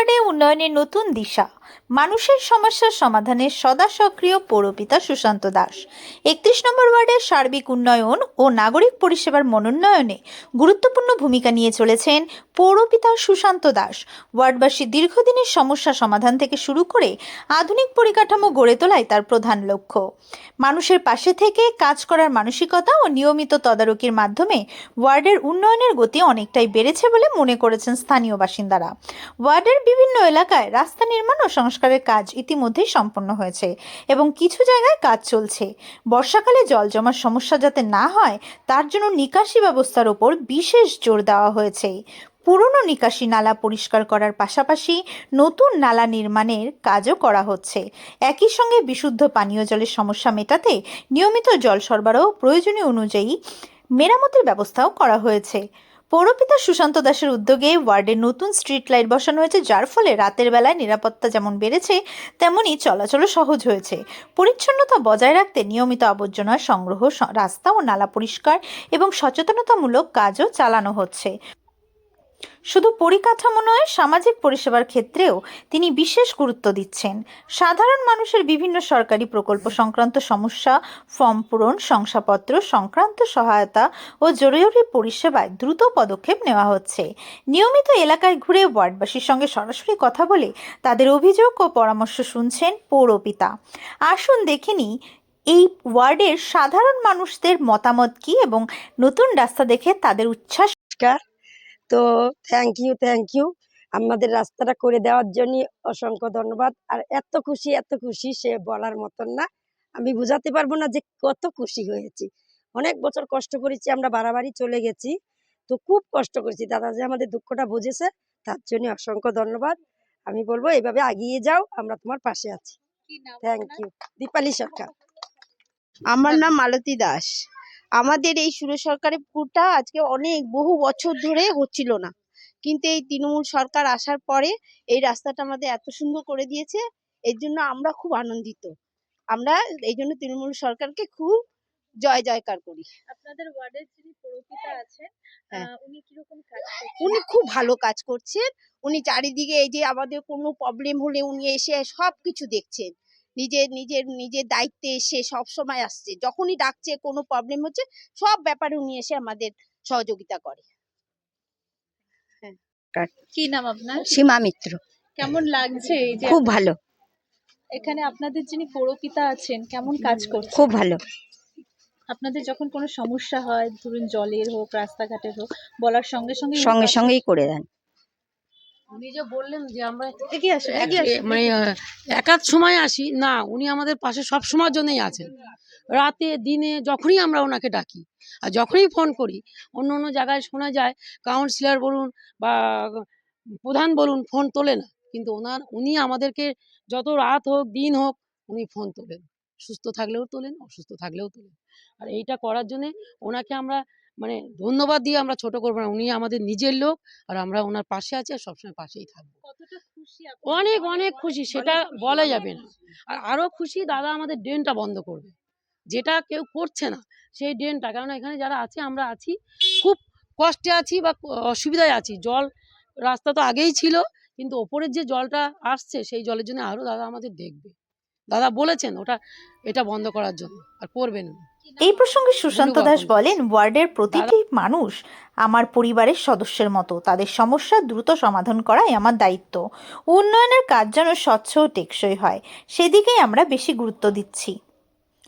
ওয়ার্ডে উন্নয়নের নতুন দিশা। মানুষের সমস্যার সমাধানে সদা সক্রিয় পৌরপিতা সুশান্ত দাস। একত্রিশ নম্বর ওয়ার্ডের সার্বিক উন্নয়ন ও নাগরিক পরিষেবার মনোন্নয়নে গুরুত্বপূর্ণ ভূমিকা নিয়ে চলেছেন পৌরপিতা সুশান্ত দাস। ওয়ার্ডবাসীর দীর্ঘদিনের সমস্যা সমাধান থেকে শুরু করে আধুনিক পরিকাঠামো গড়ে তোলাই তার প্রধান লক্ষ্য। মানুষের পাশে থেকে কাজ করার মানসিকতা ও নিয়মিত তদারকির মাধ্যমে ওয়ার্ডের উন্নয়নের গতি অনেকটাই বেড়েছে বলে মনে করেছেন স্থানীয় বাসিন্দারা। ওয়ার্ডের বিভিন্ন এলাকায় রাস্তা নির্মাণ ও সংস্কারের কাজ ইতিমধ্যেই সম্পন্ন হয়েছে এবং কিছু জায়গায় কাজ চলছে। বর্ষাকালে জল জমার সমস্যা যাতে না হয়, তার জন্য নিকাশি ব্যবস্থার ওপর বিশেষ জোর দেওয়া হয়েছে। পুরনো নিকাশি নালা পরিষ্কার করার পাশাপাশি নতুন নালা নির্মাণের কাজও করা হচ্ছে। একই সঙ্গে বিশুদ্ধ পানীয় জলের সমস্যা মেটাতে নিয়মিত জল সরবরাহ প্রয়োজনীয় অনুযায়ী মেরামতের ব্যবস্থাও করা হয়েছে। পৌরপিতা সুশান্ত দাসের উদ্যোগে ওয়ার্ডে নতুন স্ট্রিট লাইট বসানো হয়েছে, যার ফলে রাতের বেলায় নিরাপত্তা যেমন বেড়েছে তেমনই চলাচলও সহজ হয়েছে। পরিচ্ছন্নতা বজায় রাখতে নিয়মিত আবর্জনা সংগ্রহ রাস্তা ও নালা পরিষ্কার এবং সচেতনতামূলক কাজও চালানো হচ্ছে। শুধু পরিকাঠামো নয়, সামাজিক পরিষেবার ক্ষেত্রেও তিনি বিশেষ গুরুত্ব দিচ্ছেন। সাধারণ মানুষের বিভিন্ন সরকারি প্রকল্প সংক্রান্ত সমস্যা, ফর্ম পূরণ, শংসাপত্র, সংক্রান্ত সহায়তা ও জরুরি পরিষেবায় দ্রুত পদক্ষেপ নেওয়া হচ্ছে। নিয়মিত এলাকায় ঘুরে ওয়ার্ডবাসীর সঙ্গে সরাসরি কথা বলে তাদের অভিযোগ ও পরামর্শ শুনছেন পৌরপিতা। আসুন দেখিনি এই ওয়ার্ডের সাধারণ মানুষদের মতামত কি এবং নতুন রাস্তা দেখে তাদের উচ্ছ্বাস তো থ্যাংক ইউ থ্যাংক ইউ আমাদের রাস্তাটা করে দেওয়ার জন্য অসংখ্য ধন্যবাদ। আর এত খুশি এত খুশি সে বলার মতন না। আমি বুঝাতে পারব না যে কত খুশি হয়েছি। অনেক বছর কষ্ট করেছি আমরা বাড়াবাড়ি চলে গেছি। তো খুব কষ্ট করেছি। দাদা যে আমাদের দুঃখটা বুঝেছে তার জন্য অসংখ্য ধন্যবাদ। আমি বলব এইভাবে এগিয়ে যাও আমরা তোমার পাশে আছি। Thank you Dipali Sarkar. আমার নাম মালতী দাস। আমাদের এই সুর সরকারের পুরটা আজকে অনেক বহু বছর ধরে হচ্ছিল না। কিন্তু এই তৃণমূল সরকার আসার পরে এই রাস্তাটা আমাদের এত সুন্দর করে দিয়েছে এর জন্য আমরা খুব আনন্দিত। আমরা এই জন্য তৃণমূল সরকারকে খুব জয় জয়কার করি। আপনাদের ওয়ার্ডের যিনি পৌরপিতা আছেন হ্যাঁ। উনি কীরকম কাজ করছেন? উনি খুব ভালো কাজ করছেন। উনি চারিদিকে এই যে আমাদের কোনো প্রবলেম হলে উনি এসে সব কিছু দেখছেন। নিজের নিজের নিজের দায়িত্বে এসে সব সময় আসছে। যখনই ডাকছে কোনো প্রবলেম হচ্ছে সব ব্যাপারে উনি এসে আমাদের সহযোগিতা করে। কি নাম আপনার? সীমা মিত্র। কেমন লাগছে এই যে খুব ভালো। এখানে আপনাদের যিনি পৌরপিতা আছেন কেমন কাজ করছেন? খুব ভালো। আপনাদের যখন কোনো সমস্যা হয় ধরুন জলের হোক রাস্তাঘাটের হোক বলার সঙ্গে সঙ্গে সঙ্গে সঙ্গেই করে দেন। উনি যে বললেন যে আমরা এগিয়ে আসুন এক- এগিয়ে আসুন। মানে একাধ সময় আসি না উনি আমাদের পাশে সব সময়ের জন্যই আছেন। রাতে দিনে যখনই আমরা ওনাকে ডাকি আর যখনই ফোন করি অন্য অন্য জায়গায় শোনা যায় কাউন্সিলর বলুন বা প্রধান বলুন ফোন তোলে না। কিন্তু ওনার উনি আমাদেরকে যত রাত হোক দিন হোক উনি ফোন তোলেন। সুস্থ থাকলেও তোলেন অসুস্থ থাকলেও তোলেন। আর এইটা করার জন্যে ওনাকে আমরা মানে ধন্যবাদ দিয়ে আমরা ছোট করব না। উনি আমাদের নিজের লোক আর আমরা ওনার পাশে আছি আর সবসময় পাশেই থাকব? অনেক অনেক খুশি সেটা বলা যাবে না। আর আরও খুশি দাদা আমাদের ড্রেনটা বন্ধ করবে। যেটা কেউ করছে না সেই ড্রেনটা। কারণ এখানে যারা আছে আমরা আছি খুব কষ্টে আছি বা অসুবিধায় আছি। জল রাস্তা তো আগেই ছিল কিন্তু ওপরের যে জলটা আসছে সেই জলের জন্য আরও দাদা আমাদের দেখবে। দাদা বলেছেন ওটা এটা বন্ধ করার জন্য আর করবেন উনি। এই প্রসঙ্গে সুশান্ত দাস বলেন ওয়ার্ডের প্রতিটি মানুষ আমার পরিবারের সদস্যের মতো। তাদের সমস্যা দ্রুত সমাধান করাই আমার দায়িত্ব। উন্নয়নের কাজ যেন স্বচ্ছ ও টেকসই হয় সেদিকেই আমরা বেশি গুরুত্ব দিচ্ছি।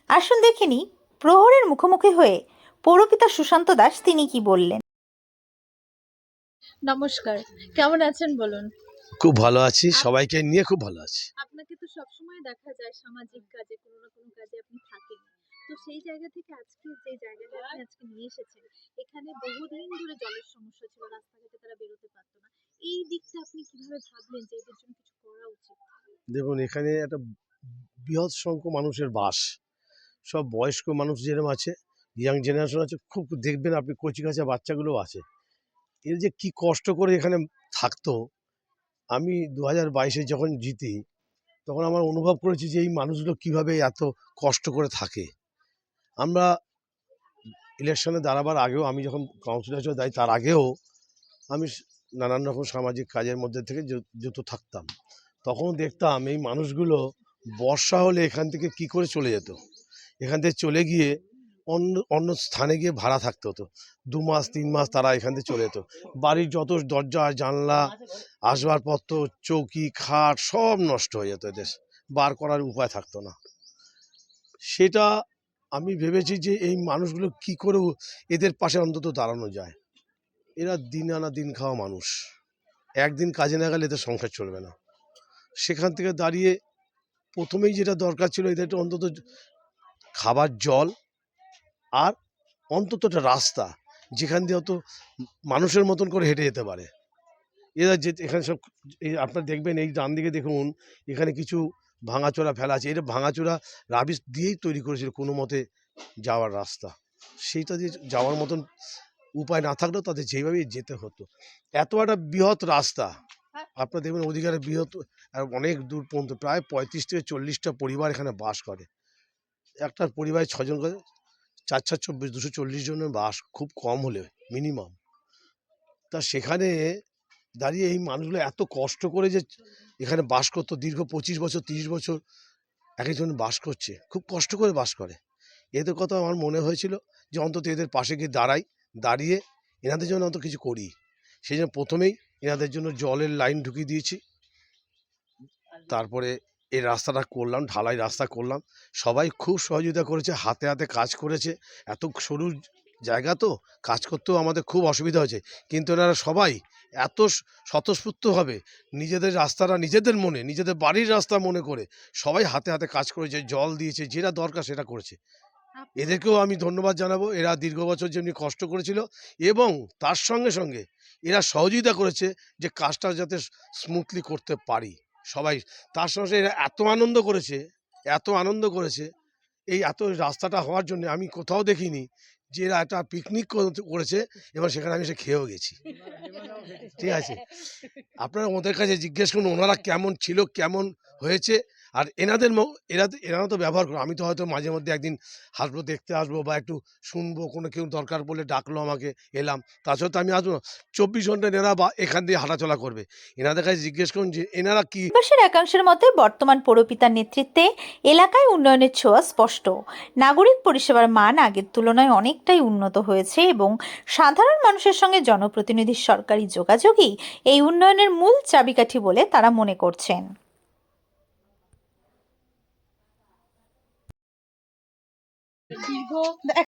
আসুন দেখে নিই প্রহরের মুখোমুখি হয়ে পৌরপিতা সুশান্ত দাস তিনি কি বললেন? নমস্কার কেমন আছেন বলুন? খুব ভালো আছি সবাইকে নিয়ে খুব ভালো আছি। আপনাকে তো সবসময় দেখা যায় সামাজিক কাজে কোনো না কোনো কাজে আপনি থাকেন। তো সেই জায়গা থেকে আজকে যে জায়গাটা আপনি আজকে নিয়ে এসেছেন, এখানে বহুদিন ধরে জলের সমস্যা ছিল, রাস্তাঘাটে তারা বেরোতে পারতো না। এই দিকটা আপনি কীভাবে ভাবলেন যে এদের জন্য কিছু করা উচিত? দেখুন, এখানে একটা বৃহৎ সংখ্যক মানুষের বাস। সব বয়স্ক মানুষ যেরকম আছে ইয়াং জেনারেশন আছে, খুব দেখবেন আপনি কচি কাঁচা বাচ্চাগুলো আছে। এর যে কি কষ্ট করে এখানে থাকতো, আমি দু হাজার যখন জিতি, তখন আমার অনুভব করেছি যে এই মানুষগুলো কীভাবে এত কষ্ট করে থাকে। আমরা ইলেকশনে দাঁড়াবার আগেও আমি যখন কাউন্সিলর হিসেবে দায়ী তার আগেও আমি নানান রকম সামাজিক কাজের মধ্যে থেকে যুক্ত থাকতাম। তখন দেখতাম এই মানুষগুলো বর্ষা হলে এখান থেকে কি করে চলে যেত? এখান থেকে চলে গিয়ে অন্য অন্য স্থানে গিয়ে ভাড়া থাকতে হতো। দু মাস, তিন মাস তারা এখান থেকে চলে যেত। বাড়ির যত দরজা, জানলা, আসবাবপত্র, চৌকি, খাট সব নষ্ট হয়ে যেত এদের। বার করার উপায় থাকতো না। সেটা আমি ভেবেছি যে এই মানুষগুলো কি করে এদের পাশে অন্তত দাঁড়ানো যায়। এরা দিন আনা দিন খাওয়া মানুষ। একদিন কাজে না গেলে এদের সংসার চলবে না। সেখান থেকে দাঁড়িয়ে প্রথমেই যেটা দরকার ছিল এদের অন্তত খাবার জল আর অন্তত একটা রাস্তা যেখান দিয়ে অত মানুষের মতন করে হেঁটে যেতে পারে। এরা যে এখানে সব আপনারা দেখবেন এই ডান দিকে দেখুন, এখানে কিছু ভাঙাচোরা ফেলা আছে। এটা ভাঙাচোরা রাবিশ দিয়েই তৈরি করেছিল কোনো মতে যাওয়ার রাস্তা। সেইটা দিয়ে যাওয়ার মতন উপায় না থাকলেও তাদের যেভাবেই যেতে হতো। এত একটা বৃহৎ রাস্তা। আপনারা দেখবেন অধিকারে বৃহৎ আর অনেক দূর পর্যন্ত প্রায় পঁয়ত্রিশ থেকে চল্লিশটা পরিবার এখানে বাস করে। একটা পরিবারে ছজন করে চার চার চব্বিশ দুশো চল্লিশ জনের বাস খুব কম হলে মিনিমাম তা সেখানে দাঁড়িয়ে এই মানুষগুলো এত কষ্ট করে যে এখানে বাস করতো দীর্ঘ পঁচিশ বছর, তিরিশ বছর এক একজন বাস করছে, খুব কষ্ট করে বাস করে। এদের কথা আমার মনে হয়েছিল যে অন্তত এদের পাশে গিয়ে দাঁড়াই, দাঁড়িয়ে এনাদের জন্য অন্তত কিছু করি। সেই জন্য প্রথমেই এনাদের জন্য জলের লাইন ঢুকিয়ে দিয়েছি। তারপরে এই রাস্তাটা করলাম, ঢালাই রাস্তা করলাম। সবাই খুব সহযোগিতা করেছে, হাতে হাতে কাজ করেছে। এত সরু জায়গা তো কাজ করতেও আমাদের খুব অসুবিধা হয়েছে। কিন্তু এনারা সবাই এত স্বতঃস্ফূর্তভাবে নিজেদের রাস্তাটা নিজেদের মনে নিজেদের বাড়ির রাস্তা মনে করে সবাই হাতে হাতে কাজ করেছে জল দিয়েছে যেটা দরকার সেটা করেছে। এদেরকেও আমি ধন্যবাদ জানাব এরা দীর্ঘ বছর যেমনি কষ্ট করেছিল এবং তার সঙ্গে সঙ্গে এরা সহযোগিতা করেছে যে কাজটা যাতে স্মুথলি করতে পারি সবাই। তার সঙ্গে সঙ্গে এরা এত আনন্দ করেছে এত আনন্দ করেছে এই এত রাস্তাটা হওয়ার জন্য আমি কোথাও দেখিনি যে একটা পিকনিক করেছে, এবার সেখানে আমি সে খেয়েও গেছি। ঠিক আছে? আপনারা ওদের কাছে জিজ্ঞেস করুন, ওনারা কেমন ছিল, কেমন হয়েছে? আর এনাদের এরা এনারা তো ব্যবহার করে, আমি তো হয়তো মাঝে মধ্যে একদিন হাসবো, দেখতে আসব বা একটু শুনব, কোনো কেউ দরকার পড়লে ডাকলো আমাকে, এলাম। তাছাড়া তো আমি আসব। চব্বিশ ঘণ্টা এনারা বা এখান দিয়ে হাঁটাচলা করবে। এনাদের কাছে জিজ্ঞেস করুন যে, এনারা কি দেশের একাংশের মতে বর্তমান পৌরপিতার নেতৃত্বে এলাকায় উন্নয়নের ছোঁয়া স্পষ্ট। নাগরিক পরিষেবার মান আগের তুলনায় অনেকটাই উন্নত হয়েছে এবং সাধারণ মানুষের সঙ্গে জনপ্রতিনিধির সরকারি যোগাযোগই এই উন্নয়নের মূল চাবিকাঠি বলে তারা মনে করছেন। 你说来